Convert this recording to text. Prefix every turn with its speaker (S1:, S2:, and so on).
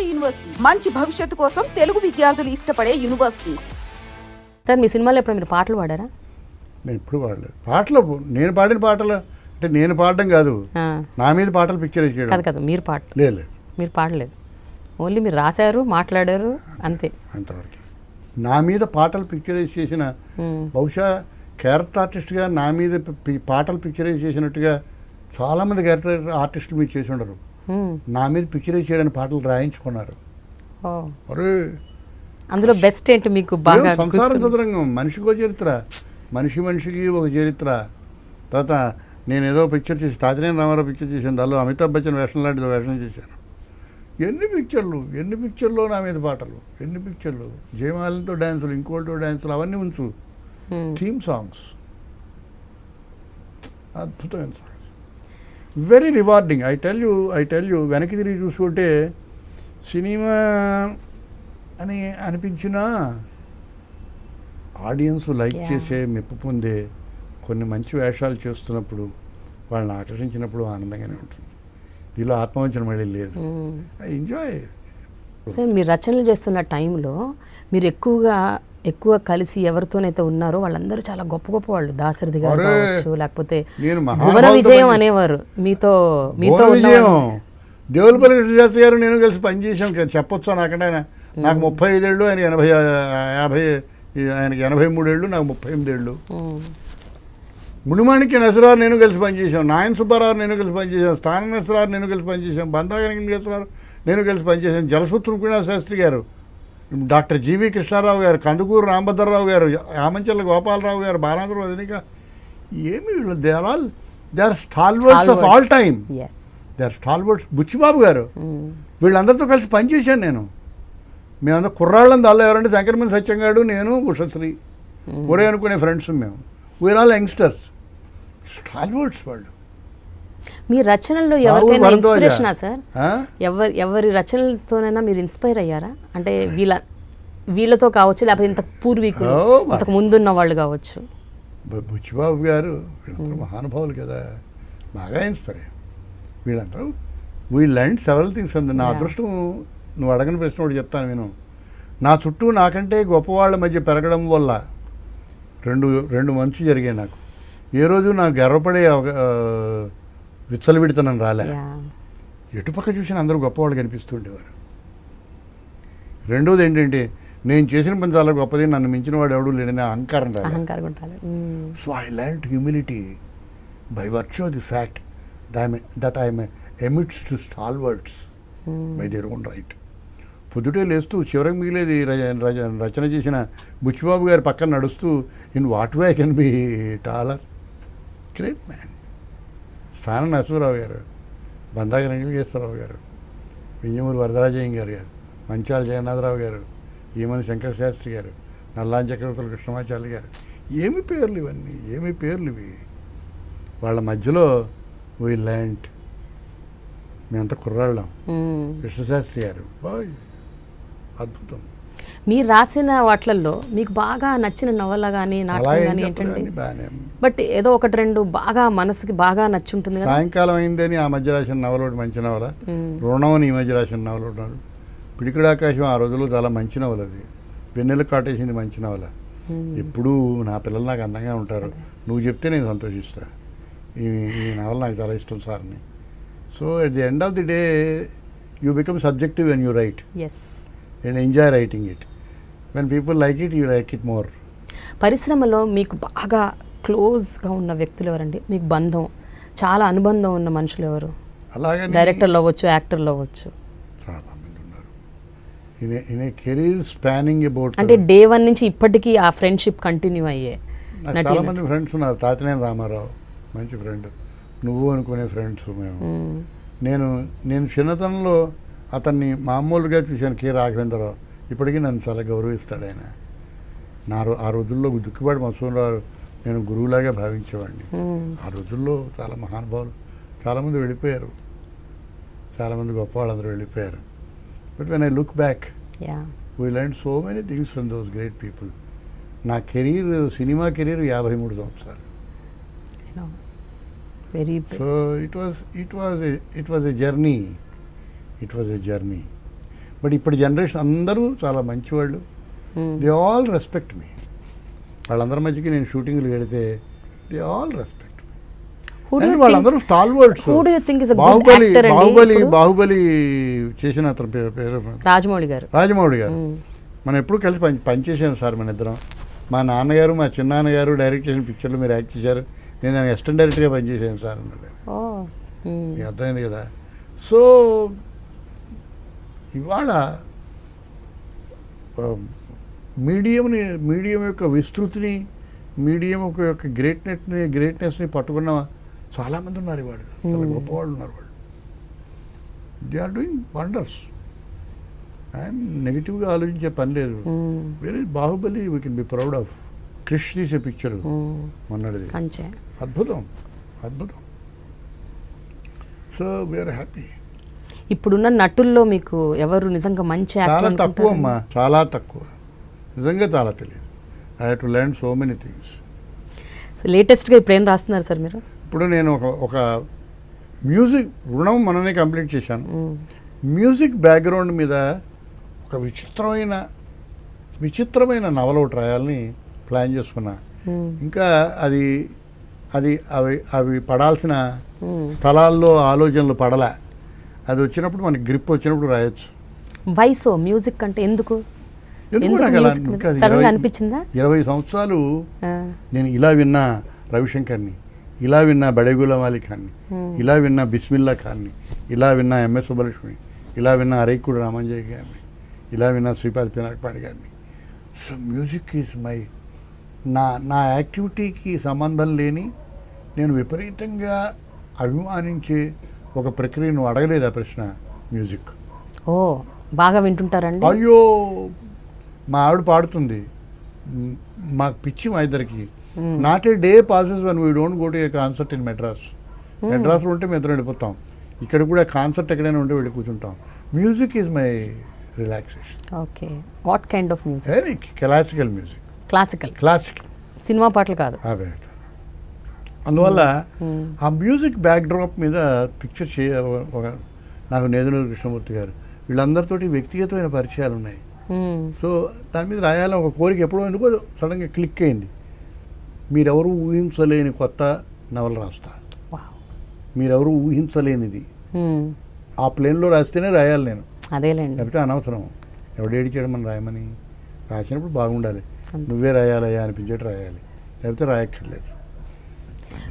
S1: నాడు యూనివర్సిటీ. మంచి భవిష్యత్తు కోసం తెలుగు విద్యార్థులు ఇష్టపడే యూనివర్సిటీ.
S2: సార్ మీ సినిమాలో ఎప్పుడు మీరు పాటలు పాడారా?
S3: నేను ఎప్పుడు పాడలేదు. పాటలు నేను పాడిన పాటలు అంటే నేను పాడడం కాదు. నా మీద పాటలు పిక్చర్
S2: కాదు
S3: చేయడం.
S2: కాదు మీరు పాట.
S3: లేదు లేదు.
S2: మీరు పాడలేదు. ఓన్లీ మీరు రాశారు మాట్లాడారు అంతే.
S3: అంతవరకు. నా మీద పాటలు పిక్చరైజ్ చేసిన. బహుశా క్యారెక్టర్ ఆర్టిస్ట్గా నా మీద పాటలు పిక్చరైజ్ చేసినట్టుగా చాలామంది క్యారెక్టర్ ఆర్టిస్టులు మీరు చేసి ఉండరు. నా మీద పిక్చరైజ్ చేయడానికి పాటలు రాయించుకున్నారు. అరే.
S2: అందులో బెస్ట్ ఏంటి మీకు బాగా
S3: సంసారం చదురంగం. మనిషికో చరిత్ర. మనిషి మనిషికి ఒక చరిత్ర. తర్వాత నేను ఏదో పిక్చర్ చేసి తాతినేని రామారావు పిక్చర్ చేశాను. దానిలో అమితాబ్ బచ్చన్ వేషం లాంటిది వేషం చేశాను. ఎన్ని పిక్చర్లు ఎన్ని పిక్చర్లు నా మీద పాటలు? ఎన్ని పిక్చర్లు జయమాలతో డ్యాన్సులు ఇంకోటితో డ్యాన్సులు అవన్నీ ఉంచు. థీమ్ సాంగ్స్ అద్భుతమైన songs very rewarding I tell you I tell you వెనక్కి తిరిగి చూసుకుంటే సినిమా అని అనిపించినా ఆడియన్స్ లైక్. చేసే మెప్పు పొందే కొన్ని మంచి వేషాలు చేస్తున్నప్పుడు వాళ్ళని ఆకర్షించినప్పుడు ఆనందంగానే ఉంటుంది. దీనిలో ఆత్మవంచన మళ్ళీ లేదు. ఎంజాయ్
S2: సార్ మీరు రచనలు చేస్తున్న టైంలో మీరు ఎక్కువగా ఎక్కువ కలిసి ఎవరితోనైతే ఉన్నారో వాళ్ళందరూ చాలా గొప్ప గొప్ప వాళ్ళు. దాసరథి గారు! కావచ్చు లేకపోతే భువన విజయం అనేవారు. మీతో మీతో
S3: దేవులపల్లి కృష్ణశాస్త్రి గారు నేను కలిసి పనిచేసాం చెప్పొచ్చా నాకంటే ఆయన. నాకు ముప్పై ఐదేళ్ళు ఆయన ఎనభై యాభై ఆయనకి ఎనభై మూడేళ్ళు నాకు ముప్పై ఎనిమిదేళ్ళు. మునిమాణిక్య నసరారు నేను కలిసి పనిచేశాం. నాయన సుబ్బారావు నేను కలిసి పనిచేశాం. స్థాన నసరారు నేను కలిసి పనిచేశాం. బంధాగనికి నసరారు నేను కలిసి పనిచేశాం. జలసూత్రం కుండా శాస్త్రి గారు. డాక్టర్ జీవి కృష్ణారావు గారు కందుకూరు రామభద్రరావు గారు ఆమంచెల్ల గోపాలరావు గారు బాలాంధ్ర వదినిక ఏమి వీళ్ళు? They are all they are stalwarts of all time. They are stalwarts Buchibabu garu
S2: hmm.
S3: వీళ్ళందరితో కలిసి పనిచేశాను నేను. మేమందరూ కుర్రాళ్ళని దానిలో ఎవరంటే శంకరమణి సత్యంగాడు నేను ఉషశ్రీ. ఒరే అనుకునే ఫ్రెండ్స్ మేము. వీఆర్ ఆల్ యంగ్స్టర్స్ స్టాల్వర్డ్స్ వాళ్ళు.
S2: మీ రచనల్లో ఎవరికైనా. ఇన్స్పిరేషనా సార్? ఎవరి ఎవరి రచనలతోనైనా మీరు ఇన్స్పైర్ అయ్యారా? అంటే వీళ్ళ వీళ్ళతో కావచ్చు లేకపోతే ఇంత పూర్వీకులు ఇంతకు ముందున్న వాళ్ళు కావచ్చు.
S3: బుచ్చిబాబు గారు మహానుభావులు కదా. బాగా ఇన్స్పైర్ అయ్యారు. వీళ్ళందరూ వీ లైండ్ సెవెరల్ థింగ్స్ ఉంది నా. అదృష్టం నువ్వు అడగని ప్రశ్న ఒకటి చెప్తాను నేను. నా చుట్టూ నాకంటే గొప్పవాళ్ళ మధ్య పెరగడం వల్ల రెండు రెండు మంచి జరిగాయి నాకు. ఏ రోజు నాకు గర్వపడే విచ్చలవిడితనం రాలే. ఎటుపక్క చూసినా అందరూ గొప్పవాళ్ళు కనిపిస్తుండేవారు. రెండోది ఏంటంటే నేను చేసిన పని చాలా గొప్పది నన్ను మించిన వాడు ఎవడు లేడని అహంకారం. So I learn humility by virtue of the fact that I'm amidst two stalwarts by their own right పొద్దుటే లేస్తూ చివరికి మిగిలేది రచ- రచ- రచన చేసిన బుచ్చిబాబు గారి పక్కన నడుస్తూ in what way can be taller great man Sthanam Narasimharao garu బందాగ Venkateswararao గారు వింజమూరి వరదరాజయ్య గారు గారు మంచాల జగన్నాథరావు గారు ఈమని శంకర శాస్త్రి గారు నల్లాం చక్రవర్తుల కృష్ణమాచార్య గారు. ఏమి పేర్లు ఇవన్నీ? ఏమి పేర్లు ఇవి? వాళ్ళ మధ్యలో వీ ల్యాండ్ మేమంతా కుర్రాళ్ళం. కృష్ణశాస్త్రి గారు. బాయ్. అద్భుతం.
S2: మీరు రాసిన వాటిల్లో మీకు బాగా నచ్చిన నవల కానీ నాటకం కానీ ఏంటండి? బట్ ఏదో ఒకటి రెండు బాగా మనసుకి బాగా నచ్చుంటుంది
S3: సాయంకాలం అయిందని ఆ మధ్య రాసిన నవల ఒకటి మంచి నవల. రుణం అని ఈ మధ్య రాసిన నవల ఉన్నారు పిడికిడాకాశం ఆ రోజుల్లో చాలా మంచి నవల అది. వెన్నెల కాటేసింది మంచి నవల. ఎప్పుడూ నా పిల్లలు నాకు అందంగా ఉంటారు. నువ్వు చెప్తే నేను సంతోషిస్తా. ఈ ఈ నవల నాకు చాలా ఇష్టం సార్ని. So at the end of the day you become subjective when you write
S2: as
S3: and enjoy writing it when people like it you like it more
S2: పరిశ్రమలో మీకు బాగా క్లోజ్గా ఉన్న వ్యక్తులు ఎవరండి? మీకు బంధం చాలా అనుబంధం ఉన్న మనుషులు ఎవరు?
S3: అలాగని
S2: డైరెక్టర్లు అవ్వచ్చు యాక్టర్లు అవ్వచ్చు.
S3: చాలా మంది ఉన్నారు. In in a career spanning about
S2: అంటే డే వన్ నుంచి ఇప్పటికీ ఆ ఫ్రెండ్షిప్ కంటిన్యూ అయ్యే
S3: చాలా మంది ఫ్రెండ్స్ ఉన్నారు. తాతినేని రామారావు మంచి ఫ్రెండ్ నువ్వు అనుకునే ఫ్రెండ్స్ మ్మ్. నేను నేను చిన్నతనంలో అతన్ని మామూలుగా చూశాను కె. రాఘవేంద్రరావు. ఇప్పటికీ నన్ను చాలా గౌరవిస్తాడు ఆయన. నా రో ఆ రోజుల్లో దుక్కిపాటి మసూరావు నేను గురువులాగా భావించేవాడిని. ఆ రోజుల్లో చాలా మహానుభావులు చాలామంది వెళ్ళిపోయారు. చాలామంది గొప్ప వాళ్ళందరూ వెళ్ళిపోయారు. But when I look back we learn so many things from those great people నా కెరీర్ సినిమా కెరీర్ యాభై మూడు సంవత్సరాలు. So it was it was it was a journey it was a journey but ఇప్పుడు generation అందరూ చాలా మంచివాళ్ళు. They all respect మీ వాళ్ళందరి మధ్యకి నేను షూటింగ్లు వెళితే దే ఆల్ రెస్పెక్ట్ వాళ్ళందరూ స్టాల్ వర్డ్స్ బాహుబలి బాహుబలి? బాహుబలి చేసిన అతని పేరు పేరు
S2: రాజమౌళి గారు.
S3: రాజమౌళి గారు. మనం ఎప్పుడు కలిసి పని పనిచేసాం సార్ మన ఇద్దరం. మా నాన్నగారు మా చిన్నాన్నగారు డైరెక్ట్ చేసిన పిక్చర్లు మీరు యాక్ట్ చేశారు. నేను దానికి అసిస్టెంట్ డైరెక్టర్గా పనిచేసాను సార్ అన్నాడు. మీకు అర్థమైంది కదా? సో ఇవాళ మీడియంని మీడియం యొక్క విస్తృతిని మీడియం యొక్క యొక్క గ్రేట్నెస్ని గ్రేట్నెస్ని పట్టుకున్న చాలామంది ఉన్నారు ఇవాళ. చాలా గొప్పవాళ్ళు ఉన్నారు వాళ్ళు they are doing wonders I'm నెగిటివ్గా ఆలోచించే పని లేదు. వేరే Baahubali we can be proud of Krish తీసే పిక్చర్
S2: మ్మ్.
S3: మొన్నటిది. అద్భుతం. అద్భుతం. సో వీఆర్ హ్యాపీ
S2: ఇప్పుడున్న నటుల్లో మీకు ఎవరు నిజంగా మంచి
S3: చాలా తక్కువ అమ్మా చాలా తక్కువ. నిజంగా చాలా తెలియదు. I too learn so many things
S2: లేటెస్ట్గా ఇప్పుడు ఏం రాస్తున్నారు సార్ మీరు?
S3: ఇప్పుడు నేను ఒక ఒక మ్యూజిక్ రుణం మననే కంప్లీట్ చేశాను. మ్యూజిక్ బ్యాక్గ్రౌండ్ మీద ఒక విచిత్రమైన విచిత్రమైన నవల ఒకటి రాయాలని ప్లాన్ చేసుకున్నా. ఇంకా అది అది అవి అవి పడాల్సిన. స్థలాల్లో ఆలోచనలు పడలే. అది వచ్చినప్పుడు మనకి గ్రిప్ వచ్చినప్పుడు రాయొచ్చు.
S2: వయసు? మ్యూజిక్ అంటే ఎందుకు?
S3: ఇరవై-
S2: అనిపించిందా?
S3: ఇరవై సంవత్సరాలు నేను ఇలా విన్నా రవిశంకర్ని ఇలా విన్నా బడేగులం అలీ ఖాన్ని ఇలా విన్నా బిస్మిల్లా ఖాన్ని ఇలా విన్నా ఎంఎస్ సుబ్బలక్ష్మి ఇలా విన్నా అరైకుడు రామంజయ్ గారిని ఇలా విన్నా శ్రీపాది పినాకపాడి గారిని. సో మ్యూజిక్ ఈజ్ మై నా నా యాక్టివిటీకి సంబంధం లేని నేను విపరీతంగా అభిమానించే ఒక ప్రక్రియ నువ్వు అడగలేదు ఆ ప్రశ్న? మ్యూజిక్
S2: ఓ బాగా వింటుంటారండి.
S3: అయ్యో మా ఆవిడ పాడుతుంది. మాకు పిచ్చి మా ఇద్దరికి. Not a day passes when we don't go to a concert in Madras మెడ్రాస్లో ఉంటే మేము ఇద్దరం వెళ్ళిపోతాం. ఇక్కడ కూడా కాన్సర్ట్ ఎక్కడైనా ఉంటే వెళ్ళి కూర్చుంటాం. Music is my relaxation
S2: okay. What kind of music
S3: classical music
S2: classical
S3: classical
S2: cinema పాటలు కాదు.
S3: అవే అందువల్ల ఆ మ్యూజిక్ బ్యాక్ డ్రాప్ మీద పిక్చర్ చేయ ఒక నాకు నేదునూరు కృష్ణమూర్తి గారు. వీళ్ళందరితోటి వ్యక్తిగతమైన పరిచయాలు ఉన్నాయి. సో దాని మీద రాయాలని ఒక కోరిక ఎప్పుడో ఎందుకో సడన్గా క్లిక్ అయింది. మీరెవరు ఊహించలేని కొత్త నవల రాస్తా. మీరెవరు ఊహించలేనిది. ఆ ప్లేన్లో రాస్తేనే రాయాలి నేను.
S2: అదేలేండి.
S3: లేకపోతే అనవసరం. ఎవడేడి చేయడం మనం రాయమని. రాసినప్పుడు బాగుండాలి. నువ్వే రాయాలయ్యా అనిపించేట్టు రాయాలి. లేకపోతే రాయక్కర్లేదు.